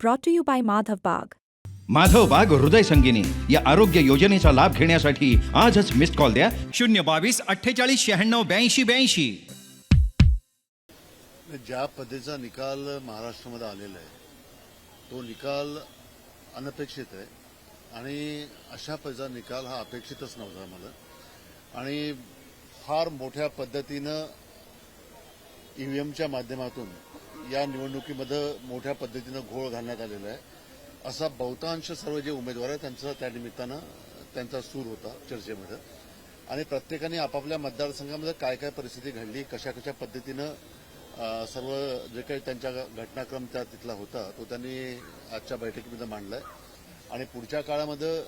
Brought to you by Madhav Bagh. Madhav बाग हृदय संगिनी या आरोग्य योजनेचा लाभ घेण्यासाठी आजच मिस्ड कॉल द्या. शून्य बावीस अठ्ठेचाळीस शहाण्णव ब्याऐंशी ब्याऐंशी. ज्या पद्धतीचा निकाल महाराष्ट्रामध्ये आलेला आहे तो निकाल अनपेक्षित आहे. आणि अशा पद्धतीचा निकाल हा अपेक्षितच नव्हता मला आणि फार मोठ्या पद्धतीनं ईव्हीएमच्या माध्यमातून या निवडणुकीमध्ये मोठ्या पद्धतीनं घोळ घालण्यात आलेला आहे. असा बहुतांश सर्व जे उमेदवार आहेत त्यांचा त्या निमित्तानं त्यांचा सूर होता चर्चेमध्ये. आणि प्रत्येकाने आपापल्या मतदारसंघामध्ये काय काय परिस्थिती घडली कशा कशा पद्धतीनं सर्व जे काही त्यांच्या घटनाक्रम त्या तिथला होता तो त्यांनी आजच्या बैठकीमध्ये मांडलाय. आणि पुढच्या काळामध्ये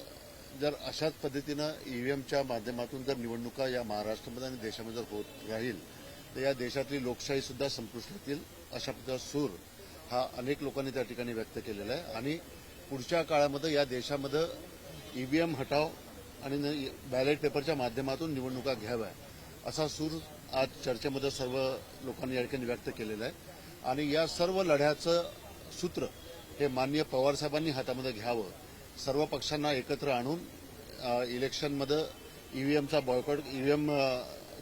जर अशाच पद्धतीनं ईव्हीएमच्या माध्यमातून जर निवडणुका या महाराष्ट्रामध्ये आणि देशामध्ये जर होत राहील तर या देशातली लोकशाही सुद्धा संपुष्टात येईल. अशा पद्धतीचा सूर हा अनेक लोकांनी त्या ठिकाणी व्यक्त केलेला आहे. आणि पुढच्या काळामध्ये या देशामध्ये ईव्हीएम हटाव आणि बॅलेट पेपरच्या माध्यमातून निवडणुका घ्याव्या असा सूर आज चर्चेमध्ये सर्व लोकांनी या ठिकाणी व्यक्त केलेला आहे. आणि या सर्व लढ्याचं सूत्र हे माननीय पवारसाहेबांनी हातामध्ये घ्यावं. सर्व पक्षांना एकत्र आणून इलेक्शनमध्ये ईव्हीएमचा बॉयकॉट ईव्हीएम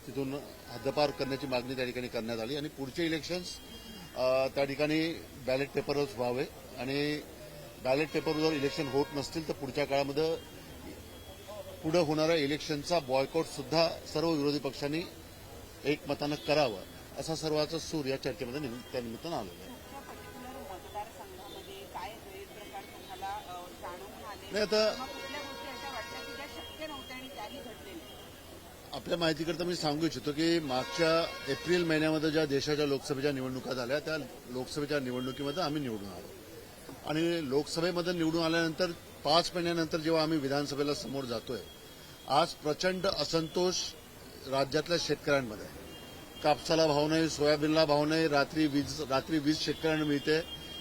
तिथून हद्दपार करण्याची मागणी त्या ठिकाणी करण्यात आली. आणि पुढचे इलेक्शन्स त्या ठिकाणी बॅलेट पेपरच व्हावे. आणि बॅलेट पेपरवर जर इलेक्शन होत नसतील तर पुढच्या काळामध्ये पुढे होणाऱ्या इलेक्शनचा बॉयकॉट सुद्धा सर्व विरोधी पक्षांनी एकमतानं करावं असा सर्वांचा सूर या चर्चेमध्ये निम- त्या निमित्तानं आलेला आहे. तुमच्या पर्टिक्युलर आपल्या माहितीकरता मी सांगू इच्छितो की मागच्या एप्रिल महिन्यामध्ये ज्या देशाच्या लोकसभेच्या निवडणुका झाल्या त्या लोकसभेच्या निवडणुकीमध्ये आम्ही निवडून आलो. आणि लोकसभेमध्ये निवडून आल्यानंतर पाच महिन्यानंतर जेव्हा आम्ही विधानसभेला समोर जातोय आज प्रचंड असंतोष राज्यातल्या शेतकऱ्यांमध्ये. कापसाला भाव नाही सोयाबीनला भाव नाही रात्री वीज रात्री वीज शेतकऱ्यांना मिळते.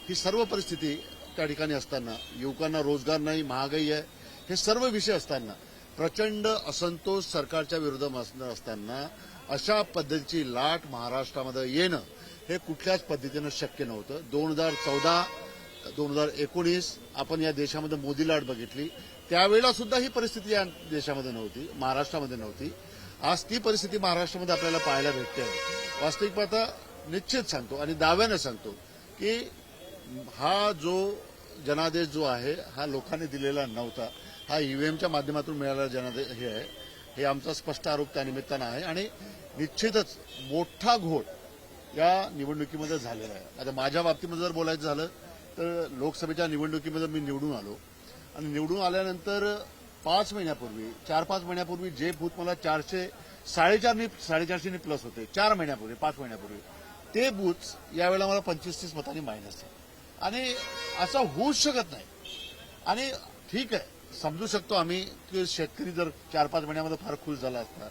ही सर्व परिस्थिती त्या ठिकाणी असताना युवकांना रोजगार नाही महागाई आहे हे सर्व विषय असताना प्रचंड असंतोष सरकारच्या विरोधात असताना अशा पद्धतीची लाट महाराष्ट्रामध्ये येणं हे कुठल्याच पद्धतीनं शक्य नव्हतं. दोन हजार चौदा दोन हजार एकोणीस आपण या देशामध्ये मोदी लाट बघितली. त्यावेळेला सुद्धा ही परिस्थिती या देशामध्ये नव्हती महाराष्ट्रामध्ये नव्हती. आज ती परिस्थिती महाराष्ट्रामध्ये आपल्याला पाहायला भेटते. वास्तविक पाहता निश्चित सांगतो आणि दाव्यानं सांगतो की हा जो जनादेश जो आहे हा लोकांनी दिलेला नव्हता. हा ईव्हीएमच्या माध्यमातून मिळालेला जनादेश हे आहे. हे आमचा स्पष्ट आरोप त्यानिमित्तानं आहे आणि निश्चितच मोठा घोट या निवडणुकीमध्ये झालेला आहे. आता माझ्या बाबतीमध्ये जर बोलायचं झालं तर लोकसभेच्या निवडणुकीमध्ये मी निवडून आलो. आणि निवडून आल्यानंतर पाच महिन्यापूर्वी चार पाच महिन्यापूर्वी जे बूथ मला चारशे साडेचारने साडेचारशेने प्लस होते चार महिन्यापूर्वी पाच महिन्यापूर्वी ते बूथ यावेळेला मला पंचवीस तीस मतांनी मायनस आहे आणि असं होऊच शकत नाही. आणि ठीक आहे समजू शकतो आम्ही की शेतकरी जर चार पाच महिन्यामध्ये फार खुश झाला असता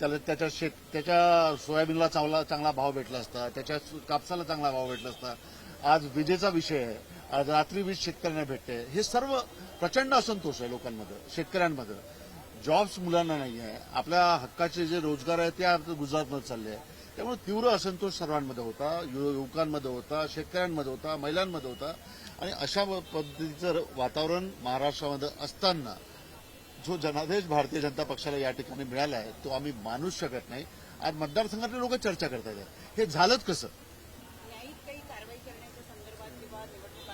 त्याला त्याच्या शेत त्याच्या सोयाबीनला चांगला चांगला भाव भेटला असता त्याच्या कापसाला चांगला भाव भेटला असता आज विजेचा विषय आहे आज रात्री वीज शेतकऱ्यांना भेटते हे सर्व प्रचंड असंतोष आहे लोकांमध्ये शेतकऱ्यांमध्ये. जॉब्स मुलांना नाही आहे आपल्या हक्काचे जे रोजगार आहे ते आता गुजरातमध्ये चालले आहे. त्यामुळे तीव्र असंतोष सर्वांमध्ये होता युवकांमध्ये होता शेतकऱ्यांमध्ये होता महिलांमध्ये होता. आणि अशा पद्धतीचं वातावरण महाराष्ट्रामध्ये असताना जो जनादेश भारतीय जनता पक्षाला या ठिकाणी मिळाला आहे तो आम्ही मानूच शकत नाही. आज मतदारसंघातले लोक चर्चा करतात हे झालंच कसं?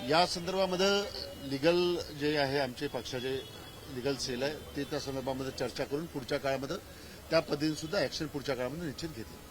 या संदर्भामध्ये लिगल जे आहे आमचे पक्षाचे लिगल सेल आहे ते त्या संदर्भामध्ये चर्चा करून पुढच्या काळामध्ये त्या पद्धतीने सुद्धा ऍक्शन पुढच्या काळामध्ये निश्चित घेतील.